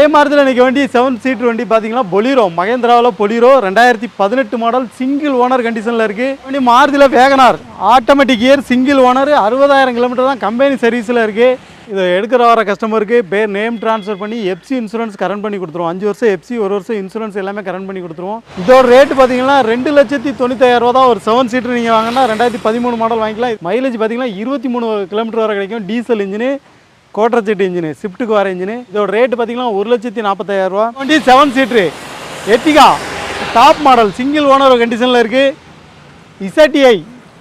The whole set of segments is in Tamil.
அதே மாதிரி இன்னைக்கு வண்டி செவன் சீட் வண்டி பார்த்தீங்கன்னா பொலிரோ மகேந்திராவில் பொலிரோ ரெண்டாயிரத்தி பதினெட்டு மாடல் சிங்கிள் ஓனர் கண்டிஷனில் இருக்குது வண்டி மாருதியில் Wagon R automatic gear single owner அறுபதாயிரம் கிலோமீட்டர் தான் கம்பெனி சர்வீஸில் இருக்குது இதை எடுக்கிற வர கஸ்டமருக்கு பேர் நேம் ட்ரான்ஸ்ஃபர் பண்ணி எஃப்சி இன்சூரன்ஸ் கரண்ட் பண்ணி கொடுத்துருவோம். அஞ்சு வருஷம் எஃப்சி ஒரு வருஷம் இன்சூரன்ஸ் எல்லாமே கரண்ட் பண்ணி கொடுத்துருவோம். இதோட ரேட் பார்த்தீங்கன்னா ரெண்டு லட்சத்தி தொண்ணூத்தாயிரம் ரூபா தான் ஒரு செவன் சீட்டர் நீங்கள் வாங்கினா ரெண்டாயிரத்தி பதிமூணு மாடல் வாங்கிக்கலாம். மைலேஜ் பார்த்தீங்கன்னா இருபத்தி மூணு கிலோமீட்டர் வரை கிடைக்கும். டீசல் இன்ஜினு கோட்டர் சீட்டு இன்ஜினு ஸ்விஃப்ட்டுக்கு வர இன்ஜினு இதோட ரேட்டு பார்த்தீங்கன்னா ஒரு லட்சத்தி நாற்பத்தாயிரம் ரூபா. வண்டி seven seater Ertiga top model single owner கண்டிஷனில் இருக்குது இசட்டிஐ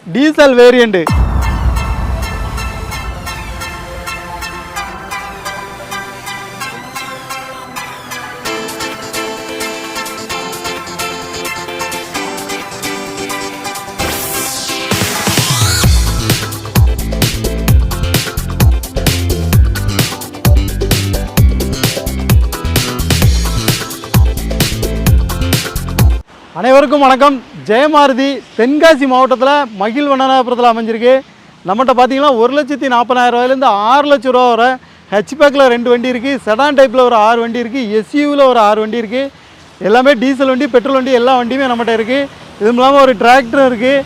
டீசல் வேரியண்ட்டு அனைவருக்கும் வணக்கம். ஜெயமாருதி தென்காசி மாவட்டத்தில் மகிழ் மகிழ்வண்ணனாபுரத்தில் அமைஞ்சிருக்கு. நம்மகிட்ட பார்த்தீங்கன்னா ஒரு லட்சத்தி நாற்பதாயிரம் ரூபாயிலேருந்து ஆறு லட்ச ரூபா வர ஹெச்பேக்கில் ரெண்டு வண்டி இருக்குது செடான் டைப்பில் ஒரு ஆறு வண்டி இருக்குது எஸ்யூவில் ஒரு ஆறு வண்டி இருக்குது எல்லாமே டீசல் வண்டி பெட்ரோல் வண்டி எல்லா வண்டியுமே நம்மகிட்ட இருக்குது இதுவும் இல்லாமல் ஒரு டிராக்டரும் இருக்குது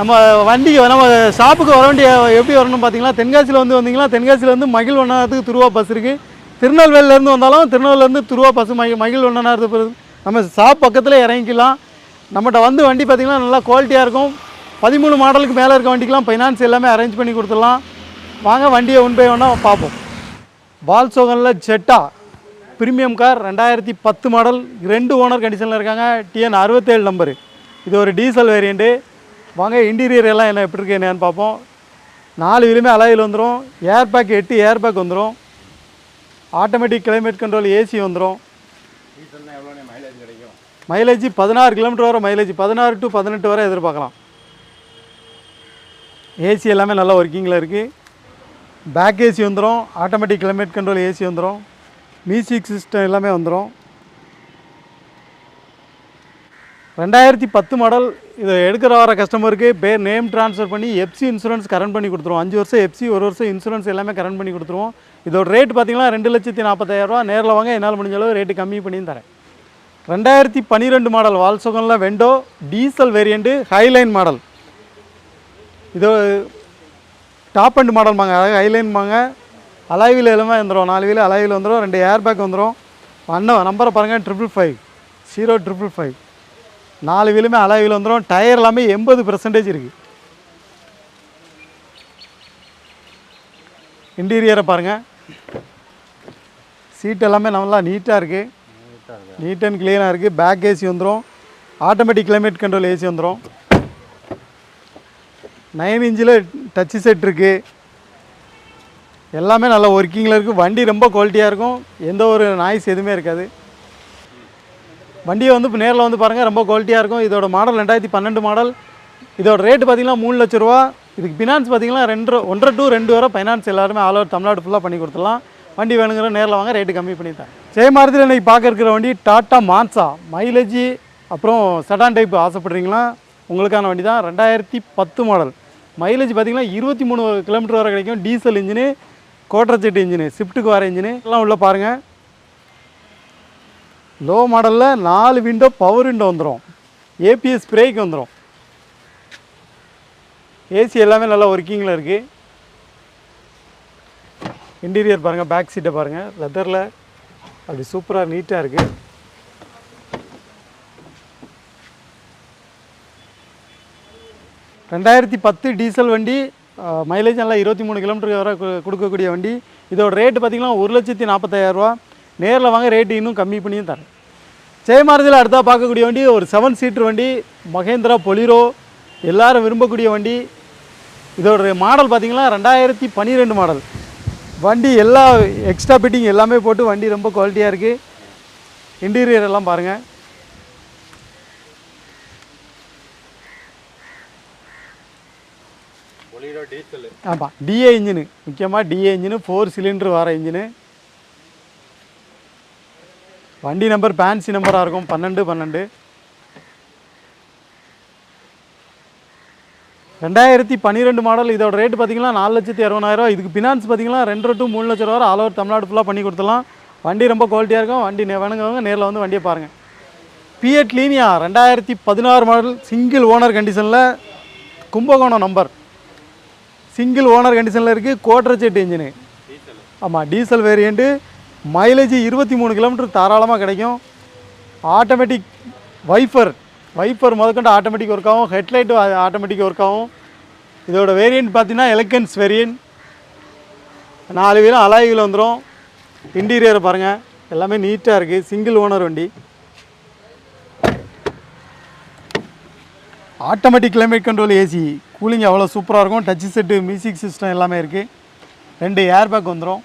நம்ம வண்டிக்கு நம்ம ஷாப்புக்கு வர வேண்டிய எப்படி வரணும் பார்த்தீங்கன்னா தென்காசியில் வந்து வந்தீங்கன்னா தென்காசியில் வந்து மகிழ் வண்ணத்துக்கு துருவா பஸ் இருக்குது திருநெல்வேலியிலேருந்து வந்தாலும் திருநெல்வேலியிலேருந்து துருவா பஸ் மகி மகிழ் வண்ணனார் நம்ம ஷாப் பக்கத்தில் இறங்கிக்கலாம். நம்மகிட்ட வந்து வண்டி பார்த்திங்கன்னா நல்லா குவாலிட்டியாக இருக்கும். பதிமூணு மாடலுக்கு மேலே இருக்க வண்டிக்கெலாம் ஃபைனான்ஸ் எல்லாமே அரேஞ்ச் பண்ணி கொடுத்துடலாம். வாங்க வண்டியை ஒன் பை ஒன்னாக பார்ப்போம். வால்சோகனில் ஜெட்டா ப்ரீமியம் கார் ரெண்டாயிரத்தி பத்து மாடல் ரெண்டு ஓனர் கண்டிஷனில் இருக்காங்க. டிஎன் அறுபத்தேழு நம்பரு இது ஒரு டீசல் வேரியண்ட்டு வாங்க இன்டீரியர் எல்லாம் என்ன எப்படி இருக்கு என்னன்னு பார்ப்போம். நாலு விலுமே அலையில் வந்துடும் ஏர் பேக் எட்டு ஏர் பேக் வந்துடும் ஆட்டோமேட்டிக் கிளைமேட் கண்ட்ரோல் ஏசி வந்துடும் மைலேஜ் பதினாறு கிலோமீட்டர் வர மைலேஜ் பதினாறு டு பதினெட்டு வரை எதிர்பார்க்கலாம். ஏசி எல்லாமே நல்லா ஒர்க்கிங்கில் இருக்குது பேக் ஏசி வந்துடும் ஆட்டோமேட்டிக் கிளைமேட் கண்ட்ரோல் ஏசி வந்துடும் மியூசிக் சிஸ்டம் எல்லாமே வந்துடும் ரெண்டாயிரத்தி பத்து மாடல் இதை எடுக்கிற வர கஸ்டமருக்கு பேர் நேம் ட்ரான்ஸ்ஃபர் பண்ணி எஃப்சி இன்சூரன்ஸ் கரண்ட் பண்ணி கொடுத்துருவோம். அஞ்சு வருஷம் எஃப்சி ஒரு வருஷம் இன்சூரன்ஸ் எல்லாமே கரண்ட் பண்ணி கொடுத்துருவோம். இதோட ரேட் பார்த்தீங்கன்னா ரெண்டு லட்சத்தி நாற்பத்தாயிரரூவா நேரில் வாங்க என்னால் முடிஞ்ச அளவு ரேட்டு கம்மி பண்ணி தரேன். ரெண்டாயிரத்தி பன்னிரெண்டு model வால்சோகனில் Vento diesel variant highline model. இது டாப் அண்ட் மாடல் மாங்க. அதாவது ஹைலைன் வாங்க அலைவில் எல்லாமே வந்துடும் நாலு வீல் அலைவில் வந்துடும் ரெண்டு ஏர் பேக் வந்துடும் அண்ணன் நம்பரை பாருங்கள் triple five zero triple five நாலு வீலுமே அலைவில் வந்துடும் டயர் எல்லாமே எண்பது பெர்சன்டேஜ் இருக்குது இன்டீரியரை பாருங்கள் சீட் எல்லாமே நல்லா நீட்டாக இருக்குது நீட் அண்ட் க்ளீனாக இருக்குது பேக் ஏசி வந்துடும் ஆட்டோமேட்டிக் கிளைமேட் கண்ட்ரோல் ஏசி வந்துடும் நைன் இன்ச்சில் டச்சு செட் இருக்குது எல்லாமே நல்ல ஒர்க்கிங்கில் இருக்குது வண்டி ரொம்ப குவாலிட்டியாக இருக்கும். எந்த ஒரு நாய்ஸ் எதுவுமே இருக்காது. வண்டியை வந்து இப்போ நேரில் வந்து பாருங்கள் ரொம்ப குவாலிட்டியாக இருக்கும். இதோட மாடல் ரெண்டாயிரத்தி பன்னெண்டு மாடல் இதோட ரேட்டு பார்த்தீங்கன்னா மூணு லட்ச ரூபா. இதுக்கு ஃபினான்ஸ் பார்த்தீங்கன்னா ரெண்டு ஒன்றரை டூ ரெண்டு வரை ஃபைனான்ஸ் எல்லாருமே ஆல் ஓவர் தமிழ்நாடு ஃபுல்லாக பண்ணி கொடுத்துடலாம். வண்டி வேணுங்கிற நேரில் வாங்க ரேட்டு கம்மி பண்ணி தரேன். ஜெயமாரதியில் இன்றைக்கி பார்க்க இருக்கிற வண்டி டாட்டா மான்சா மைலேஜ் அப்புறம் செடான் டைப் ஆசைப்படுறீங்களா? உங்களுக்கான வண்டி தான். ரெண்டாயிரத்தி பத்து மாடல் மைலேஜ் பார்த்தீங்கன்னா இருபத்தி மூணு கிலோமீட்டர் வரை கிடைக்கும். டீசல் இன்ஜினு கோட்டரச்செட்டு இன்ஜினு ஸ்விஃப்ட்டுக்கு வர இன்ஜினு எல்லாம் உள்ளே பாருங்கள் லோ மாடலில் நாலு விண்டோ பவர் விண்டோ வந்துடும் ஏபிஎஸ் பிரேக் வந்துடும் ஏசி எல்லாமே நல்லா ஒர்க்கிங்கில் இருக்குது இன்டீரியர் பாருங்கள் பேக் சீட்டை பாருங்கள் லெதரில் அப்படி சூப்பராக நீட்டாக இருக்குது ரெண்டாயிரத்தி பத்து டீசல் வண்டி மைலேஜ் நல்லா இருபத்தி மூணு கிலோமீட்டருக்கு வர கொடுக்கக்கூடிய வண்டி. இதோட ரேட்டு பார்த்தீங்கன்னா ஒரு லட்சத்தி நாற்பத்தாயிரரூவா நேரில் வாங்க ரேட்டு இன்னும் கம்மி பண்ணியும் தரேன். ஜெயமாரதியில் அடுத்தா பார்க்கக்கூடிய வண்டி ஒரு செவன் சீட்டர் வண்டி. மகேந்திரா பொலிரோ எல்லாரும் விரும்பக்கூடிய வண்டி. இதோட மாடல் பார்த்தீங்கன்னா ரெண்டாயிரத்தி பன்னிரெண்டு மாடல் வண்டி எல்லா எக்ஸ்ட்ரா ஃபிட்டிங் எல்லாமே போட்டு வண்டி ரொம்ப குவாலிட்டியாக இருக்குது இன்டீரியர் எல்லாம் பாருங்கள் ஆமாம் டிஏ இன்ஜினு முக்கியமாக டிஏ இன்ஜினு ஃபோர் சிலிண்டர் வர இன்ஜினு வண்டி நம்பர் பேன்சி நம்பராக இருக்கும் பன்னெண்டு பன்னெண்டு. ரெண்டாயிரத்தி பன்னிரெண்டு மாடல் இதோட ரேட்டு பார்த்தீங்கன்னா நாலு லட்சத்தி அறுபதாயிரம் இதுக்கு ஃபினான்ஸ் பார்த்தீங்கன்னா ரெண்டு டு மூணு லட்ச ரூபா ஆல் ஓவர் தமிழ்நாடு ஃபுல்லாக பண்ணி கொடுத்துலாம் வண்டி ரொம்ப குவாலிட்டியாக இருக்கும். வண்டி நே- வேணுங்கிறவங்க நேரில் வந்து வண்டியை பாருங்கள் பிஎட் லீனியா ரெண்டாயிரத்தி பதினாறு மாடல் சிங்கிள் ஓனர் கண்டிஷனில் கும்பகோணம் நம்பர் சிங்கிள் ஓனர் கண்டிஷனில் இருக்குது கோட்டர் செட் இன்ஜினு ஆமாம் டீசல் வேரியண்ட்டு மைலேஜ் இருபத்தி மூணு கிலோமீட்டர் தாராளமாக கிடைக்கும். ஆட்டோமேட்டிக் வைஃபர் வைப்பர் முதற்கொண்டு ஆட்டோமேட்டிக் ஒர்க் ஆகும். ஹெட்லைட்டு ஆட்டோமேட்டிக் ஒர்க் ஆகும். இதோட வேரியன்ட் பார்த்தீங்கன்னா எலக்கன்ஸ் வேரியன்ட் நாலு வீலும் அலாய்கள் வந்துடும் இன்டீரியர் பாருங்கள் எல்லாமே நீட்டாக இருக்குது சிங்கிள் ஓனர் வண்டி. Automatic climate control AC cooling அவ்வளோ சூப்பராக இருக்கும். டச் செட்டு மியூசிக் சிஸ்டம் எல்லாமே இருக்குது ரெண்டு ஏர் பேக் வந்துடும்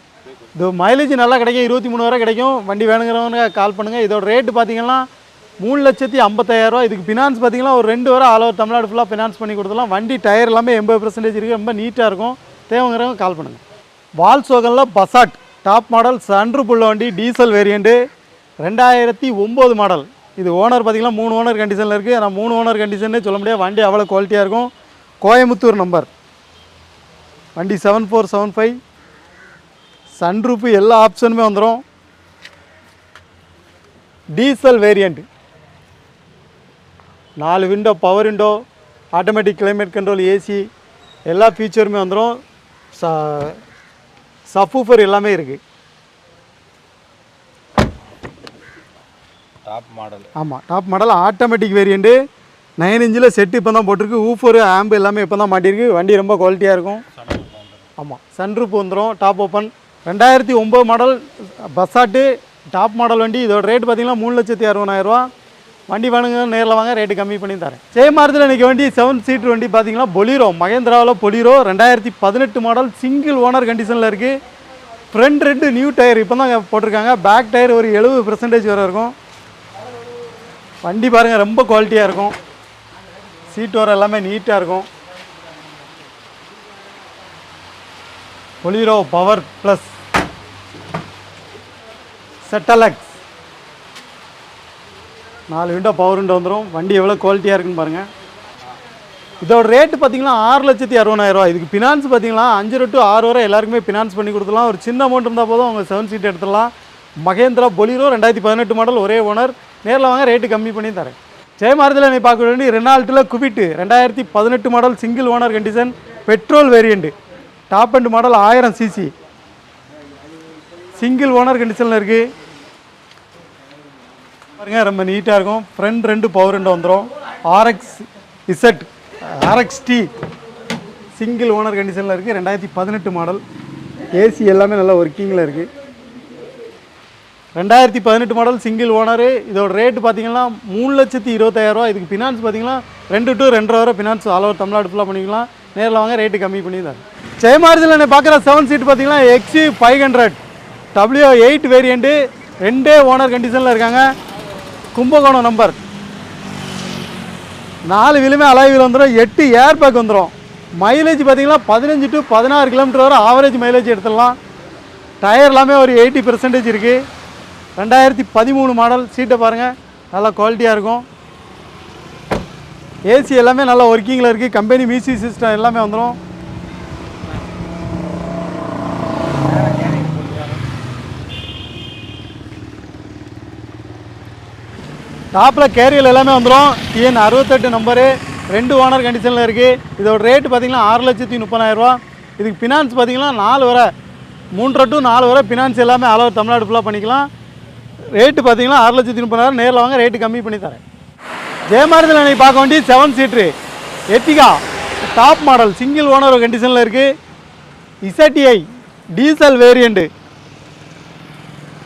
இது மைலேஜ் நல்லா கிடைக்கும். இருபத்தி மூணு வரை கிடைக்கும். வண்டி வேணுங்கிறவங்க கால் பண்ணுங்கள் இதோட ரேட்டு பார்த்தீங்கன்னா மூணு லட்சத்தி ஐம்பத்தாயிரரூவா இதுக்கு ஃபினான்ஸ் பார்த்தீங்கன்னா ஒரு ரெண்டு வரை ஆல் ஓவர் தமிழ்நாடு ஃபுல்லாக ஃபினான்ஸ் பண்ணி கொடுத்துலாம் வண்டி டயர் எல்லாமே எண்பது பர்சன்டேஜ் இருக்குது ரொம்ப நீட்டாக இருக்கும். தேவைங்கிறவங்க கால் பண்ணுங்கள் வால்சோகனில் பசாட் டாப் மாடல் சன்று உள்ள வண்டி டீசல் வேரியண்ட்டு ரெண்டாயிரத்தி ஒம்பது மாடல் இது ஓனர் பார்த்தீங்கன்னா மூணு ஓனர் கண்டிஷனில் இருக்குது ஆனால் மூணு ஓனர் கண்டிஷன்னே சொல்ல முடியாது. வண்டி அவ்வளோ குவாலிட்டியாக இருக்கும். கோயம்புத்தூர் நம்பர் வண்டி seven four seven five sunroof எல்லா ஆப்ஷனுமே வந்துடும் டீசல் வேரியண்ட்டு நாலு window power window automatic climate control AC எல்லா ஃபீச்சருமே வந்துடும் ச சஃபூஃபர் எல்லாமே இருக்குது டாப் மாடல் ஆமாம் top model automatic variant nine இன்ச்சில் செட்டு இப்போ தான் போட்டிருக்கு. ஊஃபர் ஆம்பு எல்லாமே இப்போ தான் மாட்டியிருக்கு. வண்டி ரொம்ப குவாலிட்டியாக இருக்கும். ஆமாம் சன்ரூப் வந்துடும் டாப் ஓப்பன் ரெண்டாயிரத்தி ஒம்பது மாடல் பஸ்ஸாட்டு டாப் மாடல் வண்டி. இதோட ரேட் பார்த்தீங்கன்னா மூணு லட்சத்தி அறுபதாயிரரூவா வண்டி வேணுங்க நேரில் வாங்க ரேட்டு கம்மி பண்ணி தரேன். ஜெயமாரத்தில் இன்றைக்கி வண்டி செவன் சீட் வண்டி பார்த்தீங்கன்னா பொலிரோ மகேந்திராவில் பொலிரோ ரெண்டாயிரத்தி பதினெட்டு மாடல் சிங்கிள் ஓனர் கண்டிஷனில் இருக்குது ஃப்ரண்ட் ரெண்டு நியூ டயர் இப்போ தான் போட்டிருக்காங்க. பேக் டயர் ஒரு எழுபது பெர்சன்டேஜ் வரை இருக்கும். வண்டி பாருங்கள் ரொம்ப குவாலிட்டியாக இருக்கும். சீட் வர எல்லாமே நீட்டாக இருக்கும். பொலிரோ பவர் ப்ளஸ் செட்டலக்ஸ் நாலு விண்டோ பவர் விண்டோ வந்துடும் வண்டி எவ்வளோ குவாலிட்டியாக இருக்குன்னு பாருங்கள் இதோட ரேட்டு பார்த்தீங்கன்னா ஆறு லட்சத்தி அறுபதாயிரரூவா இதுக்கு ஃபினான்ஸ் பார்த்தீங்கன்னா அஞ்சு டு ஆறு வரை எல்லாருக்குமே ஃபினான்ஸ் பண்ணி கொடுத்துலாம் ஒரு சின்ன அமௌண்ட் இருந்தால் போதும் அவங்க செவன் சீட் எடுத்துடலாம். மகேந்திரா பொலிரோ ரெண்டாயிரத்தி பதினெட்டு மாடல் ஒரே ஓனர் நேரில் வாங்க ரேட்டு கம்மி பண்ணி தரேன். ஜெயமாரத்தில் நீ பார்க்க வேண்டிய ரெனால்ட்டில் குவிட்டு ரெண்டாயிரத்தி பதினெட்டு model single owner condition petrol variant top end model ஆயிரம் சிசி சிங்கிள் ஓனர் கண்டிஷனில் இருக்குது பாருங்கள் ரொம்ப நீட்டாக இருக்கும். ஃப்ரண்ட் ரெண்டு பவர் ரெண்டு வந்துடும் RX Z RX T single owner கண்டிஷனில் இருக்குது ரெண்டாயிரத்தி பதினெட்டு மாடல் ஏசி எல்லாமே நல்லா ஒர்க்கிங்கில் இருக்குது ரெண்டாயிரத்தி பதினெட்டு மாடல் சிங்கிள் ஓனரு இதோட ரேட்டு பார்த்தீங்கன்னா மூணு லட்சத்தி இருபத்தாயிரரூவா இதுக்கு ஃபினான்ஸ் பார்த்தீங்கன்னா ரெண்டு டு ரெண்டரை வரை ஃபினான்ஸ் ஆல் ஓவர் தமிழ்நாடு ஃபுல்லாக பண்ணிக்கலாம். நேரில் வாங்க ரேட்டு கம்மி பண்ணி தரேன். ஜெயமாரதியில் என்ன பார்க்குற செவன் சீட் பார்த்தீங்கன்னா XE five hundred W eight variant ரெண்டே ஓனர் கண்டிஷனில் இருக்காங்க. கும்பகோணம் நம்பர் நாலு வீலுமே அலைவில் வந்துடும் எட்டு ஏர் பேக் வந்துடும் மைலேஜ் பார்த்திங்கன்னா பதினஞ்சு டு பதினாறு கிலோமீட்டர் வரை ஆவரேஜ் மைலேஜ் எடுத்துடலாம். டயர் எல்லாமே ஒரு எயிட்டி பெர்சன்டேஜ் இருக்குது ரெண்டாயிரத்தி பதிமூணு மாடல் சீட்டை பாருங்கள் நல்லா குவாலிட்டியாக இருக்கும். ஏசி எல்லாமே நல்லா ஒர்க்கிங்கில் இருக்குது கம்பெனி மியூசிக் சிஸ்டம் எல்லாமே வந்துடும் டாப்பில் கேரியல் எல்லாமே வந்துடும் டிஎன் அறுபத்தெட்டு நம்பரு ரெண்டு ஓனர் கண்டிஷனில் இருக்குது இதோட ரேட்டு பார்த்தீங்கன்னா ஆறு லட்சத்தி முப்பதாயிரரூவா இதுக்கு ஃபினான்ஸ் பார்த்தீங்கன்னா நாலு வரை மூன்றரை டு நாலு வரை ஃபினான்ஸ் எல்லாமே அளவு தமிழ்நாடு ஃபுல்லாக பண்ணிக்கலாம். ரேட்டு பார்த்தீங்கன்னா ஆறு லட்சத்தி முப்பதாயிரம். நேரில் வாங்க ரேட்டு கம்மி பண்ணி தரேன். ஜெயமாரதில் நீங்கள் பார்க்க வேண்டிய seven seater Ertiga top model single owner கண்டிஷனில் இருக்குது இசட்டிஐ டீசல் வேரியண்ட்டு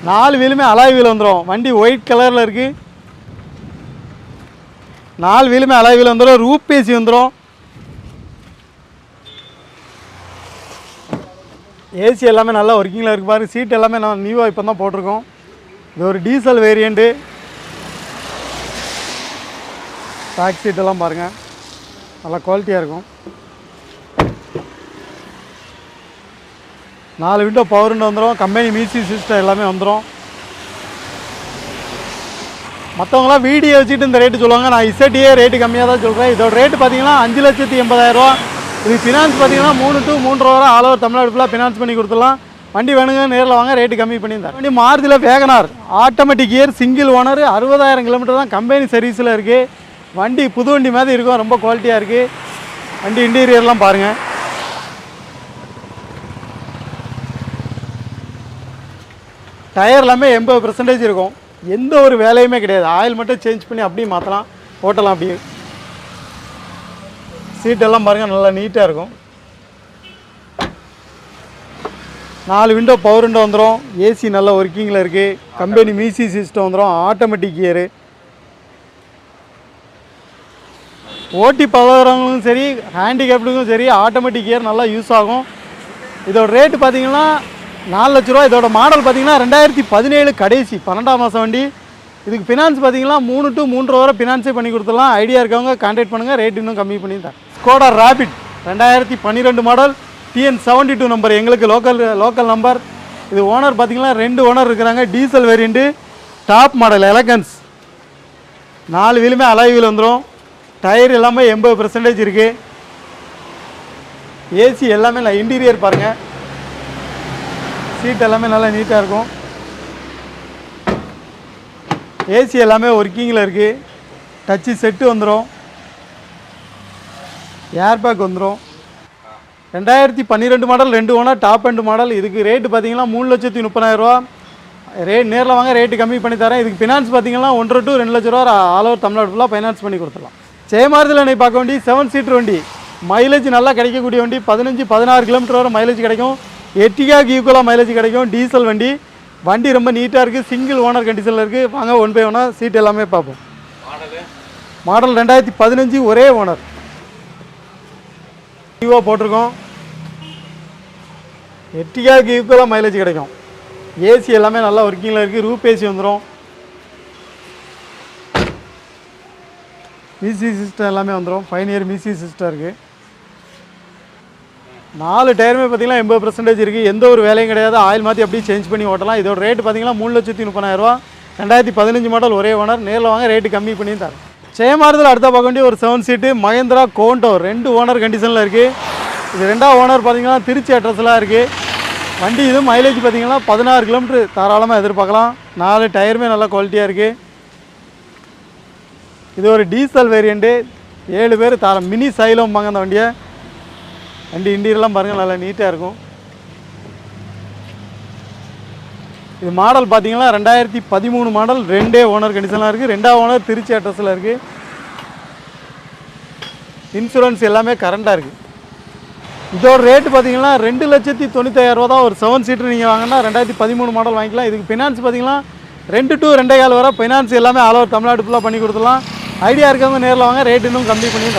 நாலு வீலுமே அலாய் வீல் வந்துடும் வண்டி ஒயிட் கலரில் இருக்குது நாலு வீலுமே அலை வீல் வந்துடும் ரூப் பேசி வந்துடும் ஏசி எல்லாமே நல்லா ஒர்க்கிங்கில் இருக்கு பாருங்க. சீட் எல்லாமே நான் நியூவாக இப்போ தான் போட்டிருக்கோம். இது ஒரு டீசல் வேரியண்ட்டு பேக் சீட்டெல்லாம் பாருங்கள் நல்லா குவாலிட்டியாக இருக்கும். நாலு விண்டோ பவர் விண்டோ வந்துடும் கம்பெனி மியூசிக் சிஸ்டம் எல்லாமே வந்துடும் மற்றவங்களாம் வீடியோ வச்சுட்டு இந்த ரேட்டு சொல்லுவாங்க. நான் இசட்டியே ரேட்டு கம்மியாக தான் சொல்கிறேன் இதோட ரேட்டு பார்த்தீங்கன்னா அஞ்சு லட்சத்தி எண்பதாயிரரூவா இது ஃபினான்ஸ் பார்த்தீங்கன்னா மூணு டு மூன்றரை வரை ஆல் ஓவர் தமிழ்நாடு ஃபுல்லாக ஃபினான்ஸ் பண்ணி கொடுத்துடலாம். வண்டி வேணுங்க நேரில் வாங்க ரேட்டு கம்மி பண்ணியிருந்தார். வண்டி மாறுதியில் Wagon R. Automatic gear single owner அறுபதாயிரம் கிலோமீட்டர் தான் கம்பெனி சர்வீஸில் இருக்குது வண்டி புது வண்டி மாதிரி இருக்கும் ரொம்ப குவாலிட்டியாக இருக்குது வண்டி இன்டீரியர்லாம் பாருங்கள் டயர் எல்லாமே எண்பது பர்சன்டேஜ் இருக்கும். எந்த ஒரு வேலையுமே கிடையாது. ஆயில் மட்டும் சேஞ்ச் பண்ணி அப்படியே மாற்றலாம் ஓட்டலாம் அப்படியே. சீட்டெல்லாம் பாருங்கள் நல்லா நீட்டாக இருக்கும். நாலு விண்டோ பவர் விண்டோ வந்துடும் ஏசி நல்ல ஒர்க்கிங்கில் இருக்குது கம்பெனி மியூசி சிஸ்டம் வந்துடும் ஆட்டோமேட்டிக் கியரு ஓட்டி பழகிறவங்களுக்கும் சரி ஹேண்டிகேப்டுக்கும் சரி ஆட்டோமேட்டிக் கியர் நல்லா யூஸ் ஆகும். இதோட ரேட்டு பார்த்தீங்கன்னா நாலு லட்ச ரூபா. இதோட மாடல் பார்த்தீங்கன்னா ரெண்டாயிரத்தி பதினேழு கடைசி பன்னெண்டாம் மாதம் வண்டி. இதுக்கு ஃபினான்ஸ் பார்த்தீங்கன்னா மூணு டு மூன்று வரை ஃபினான்ஸே பண்ணி கொடுத்துடலாம். ஐடியா இருக்கவங்க கான்டாக்ட் பண்ணுங்கள் ரேட் இன்னும் கம்மி பண்ணி தரேன். ஸ்கோடா ராபிட் ரெண்டாயிரத்தி பன்னிரெண்டு model TN seventy two number எங்களுக்கு லோக்கல் லோக்கல் நம்பர் இது ஓனர் பார்த்தீங்கன்னா ரெண்டு ஓனர் இருக்கிறாங்க. Diesel variant top model elegance நாலு வீலுமே அலாய் வீல் வந்துடும் டயர் எல்லாமே எண்பது பர்சன்டேஜ் இருக்குது ஏசி எல்லாமே நான் இன்டீரியர் பாருங்கள் சீட் எல்லாமே நல்லா நீட்டாக இருக்கும். ஏசி எல்லாமே ஒர்க்கிங்கில் இருக்குது டச்சு செட்டு வந்துடும் ஏர்பேக் வந்துடும் ரெண்டாயிரத்தி பன்னிரெண்டு மாடல் ரெண்டு ஓனர் டாப் அண்ட் மாடல். இதுக்கு ரேட்டு பார்த்தீங்கன்னா மூணு லட்சத்தி முப்பதாயிரரூவா ரேட் நேரில் வாங்க ரேட்டு கம்மி பண்ணி தரேன். இதுக்கு ஃபினான்ஸ் பார்த்தீங்கன்னா ஒன்றரை டு ரெண்டு லட்ச ரூபா ஆல் ஓவர் தமிழ்நாடு ஃபுல்லாக ஃபைனான்ஸ் பண்ணி கொடுத்துடலாம். ஜெயமாரதில் நீ பார்க்க வேண்டி செவன் சீட்டர் வண்டி. மைலேஜ் நல்லா கிடைக்கக்கூடிய வண்டி. பதினஞ்சு பதினாறு கிலோமீட்டர் வரை மைலேஜ் கிடைக்கும். எட்டிகாக்கு ஈக்குவலாக மைலேஜ் கிடைக்கும். டீசல் வண்டி. வண்டி ரொம்ப நீட்டாக இருக்குது சிங்கிள் ஓனர் கண்டிஷனில் இருக்குது வாங்க ஒன் பை ஒன்னாக சீட் எல்லாமே பார்ப்போம். மாடல் ரெண்டாயிரத்தி பதினஞ்சு ஒரே ஓனர் விவோ போட்டிருக்கோம். எட்டிகாக்கு ஈக்குவலாக மைலேஜ் கிடைக்கும். ஏசி எல்லாமே நல்லா ஒர்க்கிங்கில் இருக்குது ரூப் ஏசி வந்துடும் மிசி சிஸ்டம் எல்லாமே வந்துடும் ஃபைன் இயர் மிசி சிஸ்டம் இருக்குது நாலு டயருமே பார்த்தீங்கன்னா எண்பது பர்சன்டேஜ் இருக்குது எந்த ஒரு வேலையும் கிடையாது. ஆயில் மாற்றி அப்படியே சேஞ்ச் பண்ணி ஓட்டலாம். இதோட ரேட் பார்த்தீங்கன்னா மூணு லட்சத்தி முப்பதாயிரரூவா ரெண்டாயிரத்தி பதினஞ்சு மாடல் ஒரே ஓனர் நேரில் வாங்க ரேட்டு கம்மி பண்ணி தரேன். சேமாரத்தில் அடுத்த பார்க்க வேண்டிய ஒரு செவன் சீட்டு மகேந்திரா கோண்டோ. ரெண்டு ஓனர் கண்டிஷனில் இருக்குது இது ரெண்டாவது ஓனர் பார்த்தீங்கன்னா திருச்சி அட்ரஸ்லாம் இருக்குது வண்டி இது மைலேஜ் பார்த்தீங்கன்னா பதினாறு கிலோமீட்டர் தாராளமாக எதிர்பார்க்கலாம். நாலு டயருமே நல்லா குவாலிட்டியாக இருக்குது இது ஒரு டீசல் வேரியண்ட்டு ஏழு பேர் தார மினி சைலம்பாங்க அந்த வண்டியை. வண்டி இன்டீரியர்லாம் பாருங்கள் நல்லா நீட்டாக இருக்கும். இது மாடல் பார்த்தீங்கன்னா ரெண்டாயிரத்தி பதிமூணு மாடல் ரெண்டே ஓனர் கண்டிஷனாக இருக்குது ரெண்டாவது ஓனர் திருச்சி அட்ரஸில் இருக்குது இன்சூரன்ஸ் எல்லாமே கரண்டாக இருக்குது இதோட ரேட்டு பார்த்தீங்கன்னா ரெண்டு லட்சத்தி தொண்ணூத்தாயிரரூவா தான் ஒரு செவன் சீட்டர் நீங்கள் வாங்கினா ரெண்டாயிரத்தி பதிமூணு மாடல் வாங்கிக்கலாம். இதுக்கு ஃபினான்ஸ் பார்த்தீங்கன்னா ரெண்டு டு ரெண்டே கால் வரை ஃபினான்ஸ் எல்லாமே ஆல் ஓவர் தமிழ்நாடு ஃபுல்லாக பண்ணி கொடுத்துடலாம். ஐடியா இருக்கவங்க நேரில் வாங்க ரேட் இன்னும் கம்மி பண்ணி